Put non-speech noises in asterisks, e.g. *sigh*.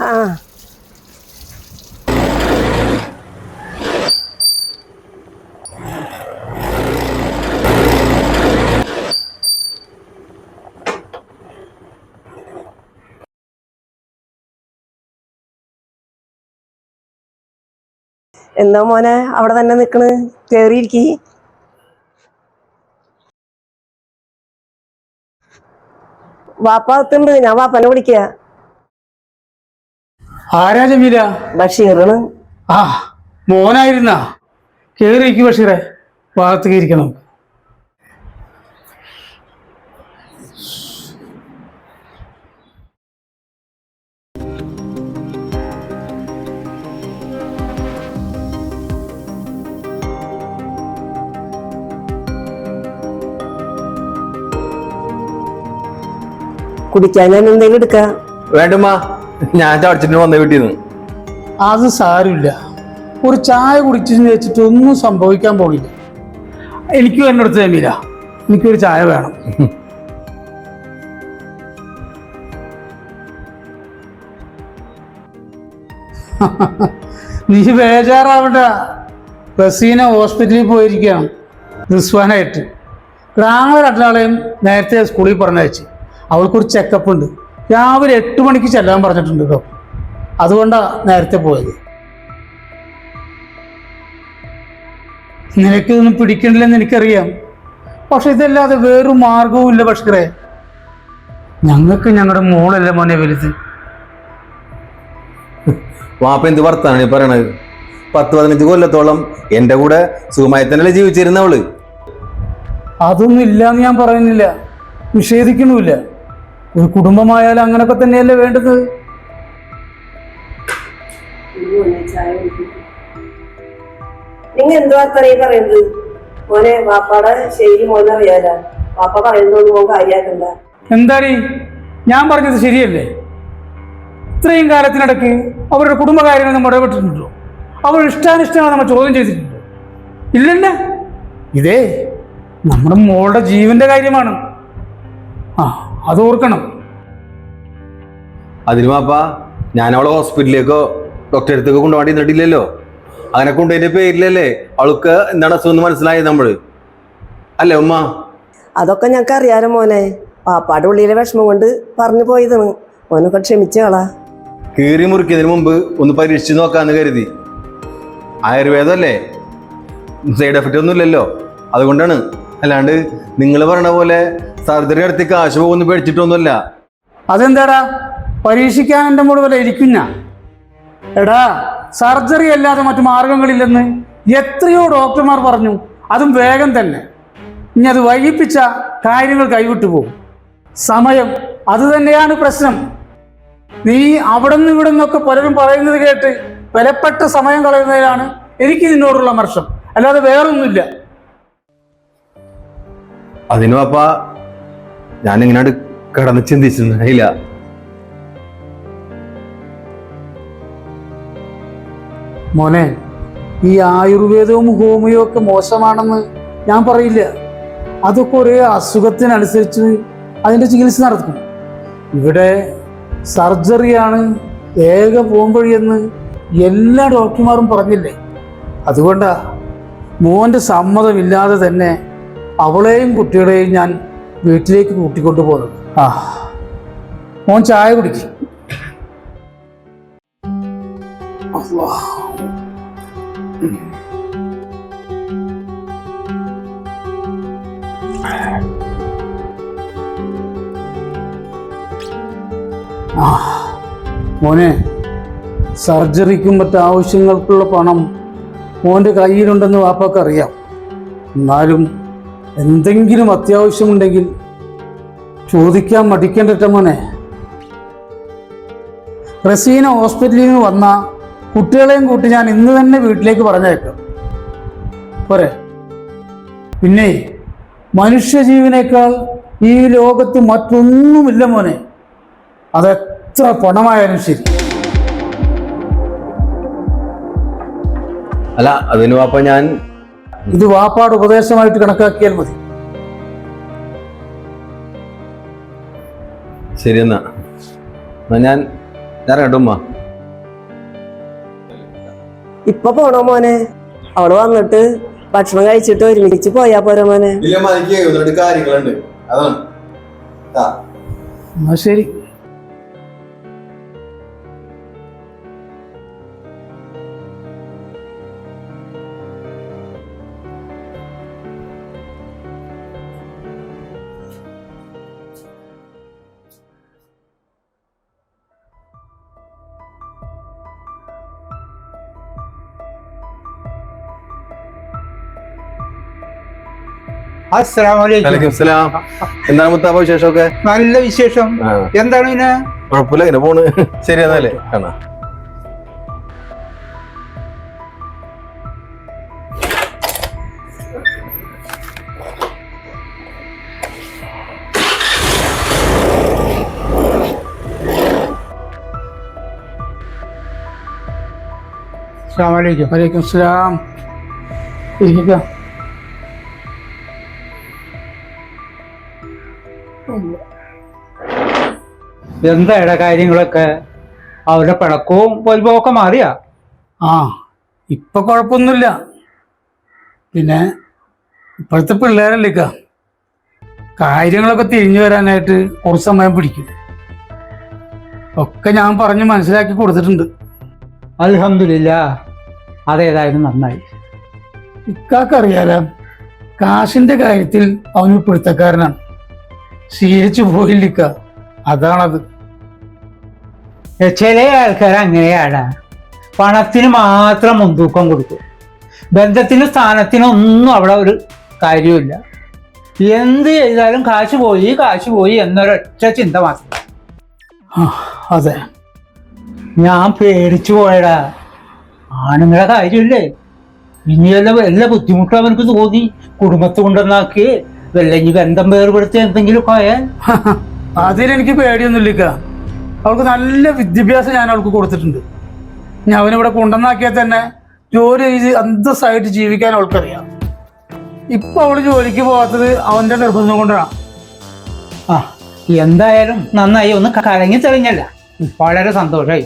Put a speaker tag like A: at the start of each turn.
A: ആ എന്താ മോനെ? അവിടെ തന്നെ നിക്കണ് കേറിയിരിക്കി. വാപ്പ എത്തുണ്ട് ഞാൻ വാപ്പനെ വിളിക്കുക
B: ആരാ ജമീല?
A: ബഷീറാണ്.
B: ആ മോനായിരുന്നാ. കേറിയിരിക്കും ബഷീറെ. ഭാഗത്തേക്ക് ഇരിക്കണം
A: കുടിക്കാൻ ഞാൻ എന്തെങ്കിലും എടുക്കാം?
C: വേണ്ടമ്മ. ഞാൻ ചടച്ചിട്ട് വന്ന വീട്ടിൽ നിന്ന്
B: അത് സാരമില്ല. ഒരു ചായ കുടിച്ചെന്ന് വെച്ചിട്ട് ഒന്നും സംഭവിക്കാൻ പോകില്ല. എനിക്കും എന്റെ അടുത്ത് ജമീല എനിക്കൊരു ചായ വേണം. നീ ബേജാറാവണ്ട. റസീന ഹോസ്പിറ്റലിൽ പോയിരിക്കുകയാണ്. റിസ്വാനായിട്ട്. ഗ്രാമ രണ്ടാളെയും നേരത്തെ സ്കൂളിൽ പറഞ്ഞയച്ച്. അവൾക്കൊരു ചെക്കപ്പ് ഉണ്ട്. രാവിലെ എട്ട് മണിക്ക് ചെല്ലാൻ പറഞ്ഞിട്ടുണ്ട് ഡോക്ടർ അതുകൊണ്ടാണ് നേരത്തെ പോയത്. നിനക്ക് ഇതൊന്നും പിടിക്കണില്ലെന്ന് എനിക്കറിയാം. പക്ഷെ ഇതല്ലാതെ വേറൊരു മാർഗവും ഇല്ല ബഷ്കറെ ഞങ്ങൾക്ക് ഞങ്ങളുടെ മോളല്ല മോനെ വലുത്.
C: വാപ്പ എന്ത് വർത്താണ് പറയണത്? പത്ത് പതിനഞ്ച് കൊല്ലത്തോളം എന്റെ കൂടെ സുഖമായി തന്നെയല്ലേ ജീവിച്ചിരുന്നവൾ?
B: അതൊന്നും ഇല്ലാന്ന് ഞാൻ പറയുന്നില്ല. നിഷേധിക്കണമില്ല. ഒരു കുടുംബമായാലും അങ്ങനൊക്കെ തന്നെയല്ലേ വേണ്ടത്?
A: നിങ്ങൾ എന്ത് അത്രയും പറയുന്നത്? മോനെ വാപ്പാടെ ശരി മോനെ അറിയാല. വാപ്പ പറയുന്നത് മോൻ കാര്യാക്കണ്ട.
B: എന്താടി? ഞാൻ പറഞ്ഞത് ശരിയല്ലേ? ഇത്രയും കാലത്തിനിടയ്ക്ക് അവരുടെ കുടുംബകാര്യങ്ങൾ നമ്മൾ ഇടപെട്ടിട്ടുണ്ടോ? അവർ ഇഷ്ടാനിഷ്ടങ്ങൾ നമ്മൾ ചോദ്യം ചെയ്തിട്ടുണ്ടോ? ഇല്ലല്ല? ഇതേ നമ്മുടെ മോളുടെ ജീവന്റെ കാര്യമാണ്. ആ അത് ഓർക്കണം.
C: അതിന് മാപ്പാ ഞാൻ അവളെ ഹോസ്പിറ്റലിലേക്കോ ഡോക്ടറെ അടുത്തേക്ക് കൊണ്ടുപോകാൻ നിന്നിട്ടില്ലല്ലോ അങ്ങനെ കൊണ്ടുപോയതിന്റെ പേരിലല്ലേ അവൾക്ക് എന്താണ് അസുഖം മനസ്സിലായത് നമ്മൾ? അല്ലേ ഉമ്മ?
A: അതൊക്കെ ഞങ്ങൾക്ക് അറിയാലോ മോനെ. പാപ്പാടെ ഉള്ളിലെ വിഷമം കൊണ്ട് പറഞ്ഞു പോയതാണ്. മോനൊക്കെ ക്ഷമിച്ചോളാ
C: കീറി മുറിക്കുന്നതിന് മുമ്പ് ഒന്ന് പരീക്ഷിച്ച് നോക്കാന്ന് കരുതി. ആയുർവേദമല്ലേ? സൈഡ് എഫക്റ്റ് ഒന്നും ഇല്ലല്ലോ അതുകൊണ്ടാണ്. അല്ലാണ്ട് നിങ്ങൾ പറഞ്ഞ പോലെ സർജറി നടത്തി കാശ് പോകുന്നു പേടിച്ചിട്ടൊന്നുമില്ല.
B: അതെന്താടാ? പരീക്ഷിക്കാൻ എന്റെ മോൾ വല്ല ഇരിക്കുന്ന? എടാ സർജറി അല്ലാതെ മറ്റു മാർഗങ്ങളില്ലെന്ന് എത്രയോ ഡോക്ടർമാർ പറഞ്ഞു. അതും വേഗം തന്നെ. ഇനി അത് വൈകിപ്പിച്ച കാര്യങ്ങൾ കൈവിട്ടു പോകും. സമയം അത് തന്നെയാണ് പ്രശ്നം. നീ അവിടെ നിന്ന് ഇവിടെ നിന്നൊക്കെ പലരും പറയുന്നത് കേട്ട് വിലപ്പെട്ട സമയം കളയുന്നതിലാണ് എനിക്ക് നിന്നോടുള്ള മർഷം അല്ലാതെ വേറൊന്നുമില്ല.
C: അതിനു പാപ്പ ഞാൻ ഇങ്ങനെ കടന്ന് ചിന്തിച്ചില്ല
B: മോനെ ഈ ആയുർവേദവും ഹോമിയോ ഒക്കെ മോശമാണെന്ന് ഞാൻ പറയില്ല. അതൊക്കെ ഒരേ അസുഖത്തിനനുസരിച്ച് അതിന്റെ ചികിത്സ നടത്തും ഇവിടെ സർജറിയാണ് ഏക പോംവഴിയെന്ന് എല്ലാ ഡോക്ടർമാരും പറഞ്ഞില്ലേ? അതുകൊണ്ടാ മോന്റെ സമ്മതമില്ലാതെ തന്നെ അവളെയും കുട്ടികളെയും ഞാൻ വീട്ടിലേക്ക് കൂട്ടിക്കൊണ്ടു പോകുന്നത് ആ. മോൻ ചായ കുടിക്കും. മോനെ സർജറിക്കും മറ്റു ആവശ്യങ്ങൾക്കുള്ള പണം മോന്റെ കയ്യിലുണ്ടെന്ന് വാപ്പാക്കറിയാം. എന്നാലും എന്തെങ്കിലും അത്യാവശ്യമുണ്ടെങ്കിൽ ചോദിക്കാൻ മടിക്കേണ്ടിട്ട മോനെ. റസീന ഹോസ്പിറ്റലിൽ നിന്ന് വന്ന കുട്ടികളെയും കൂട്ടി ഞാൻ ഇന്ന് തന്നെ വീട്ടിലേക്ക് പറഞ്ഞേക്കാം പോരെ. പിന്നെ മനുഷ്യജീവനേക്കാൾ ഈ ലോകത്ത് മറ്റൊന്നുമില്ല മോനെ. അതെത്ര പണമായാലും ശരി.
C: അല്ല അതിനുമപ്പം ഞാൻ
B: ഇത് വാപ്പാട് ഉപദേശമായിട്ട് കണക്കാക്കിയാൽ മതി.
C: ശരി എന്നാ. ഞാൻ ഞാൻ കേട്ടോ
A: ഇപ്പൊ പോണോ മോനെ? അവൾ വന്നിട്ട് ഭക്ഷണം കഴിച്ചിട്ട് ഒരുമിച്ച് പോയാ പോരാ മോനെ?
C: കാര്യങ്ങളുണ്ട്. അതാണ്.
B: ശരി.
C: എന്താണ് മുത്താപ്പ വിശേഷമൊക്കെ?
D: നല്ല വിശേഷം. എന്താണ് പിന്നെ?
C: കുഴപ്പമില്ല ഇങ്ങനെ പോണ്. ശരി എന്നാലേ. കാണാ.
D: അസ്സാം
B: വലൈക്കും സ്ലാം ഇരിക്കുക
D: എന്താ കാര്യങ്ങളൊക്കെ? അവരുടെ പിണക്കവും പൊൽപ്പമൊക്കെ മാറിയാ?
B: ആ ഇപ്പൊ കുഴപ്പമൊന്നുമില്ല. പിന്നെ ഇപ്പോഴത്തെ പിള്ളേരല്ലേക്ക? കാര്യങ്ങളൊക്കെ തിരിഞ്ഞു വരാനായിട്ട് കുറച്ച് സമയം പിടിക്കും. ഒക്കെ ഞാൻ പറഞ്ഞ് മനസ്സിലാക്കി കൊടുത്തിട്ടുണ്ട്.
D: അലഹമില്ല അതേതായാലും നന്നായി.
B: ഇക്കാക്കറിയാലോ കാശിന്റെ കാര്യത്തിൽ അവന് പിടുത്തക്കാരനാണ്. ശീലിച്ചു പോയില്ലിക്ക. അതാണത്.
D: ചില ആൾക്കാർ അങ്ങനെയാണ് പണത്തിന് മാത്രം മുൻതൂക്കം കൊടുക്കും. ബന്ധത്തിനും സ്ഥാനത്തിനും ഒന്നും അവിടെ ഒരു കാര്യമില്ല എന്ത് ചെയ്താലും കാശ് പോയി കാശ് പോയി എന്നൊരൊറ്റ ചിന്ത മാത്രം.
B: അതെ.
D: ഞാൻ പേടിച്ചു പോയടാ. ആണുങ്ങളെ കാര്യമില്ലേ? ഇനിയെല്ലാം എല്ലാ ബുദ്ധിമുട്ടും അവനക്ക് തോന്നി കുടുംബത്തെ കൊണ്ടുവന്നാക്കി വല്ല ഇനി ബന്ധം വേർപെടുത്തി എന്തെങ്കിലും ആയാൽ? *laughs*
B: അതിലെനിക്ക് പേടിയൊന്നുമില്ല അവൾക്ക് നല്ല വിദ്യാഭ്യാസം ഞാൻ അവൾക്ക് കൊടുത്തിട്ടുണ്ട്. ഞാൻ അവനിവിടെ കൊണ്ടുവന്നാക്കിയാൽ തന്നെ ജോലി ചെയ്ത് അന്തസ്സായിട്ട് ജീവിക്കാൻ അവൾക്കറിയാം. ഇപ്പൊ അവൾ ജോലിക്ക് പോകാത്തത് അവന്റെ നിർബന്ധം കൊണ്ടാണ്.
D: ആ എന്തായാലും നന്നായി ഒന്ന് കലങ്ങി തെളിഞ്ഞല്ല. വളരെ സന്തോഷമായി.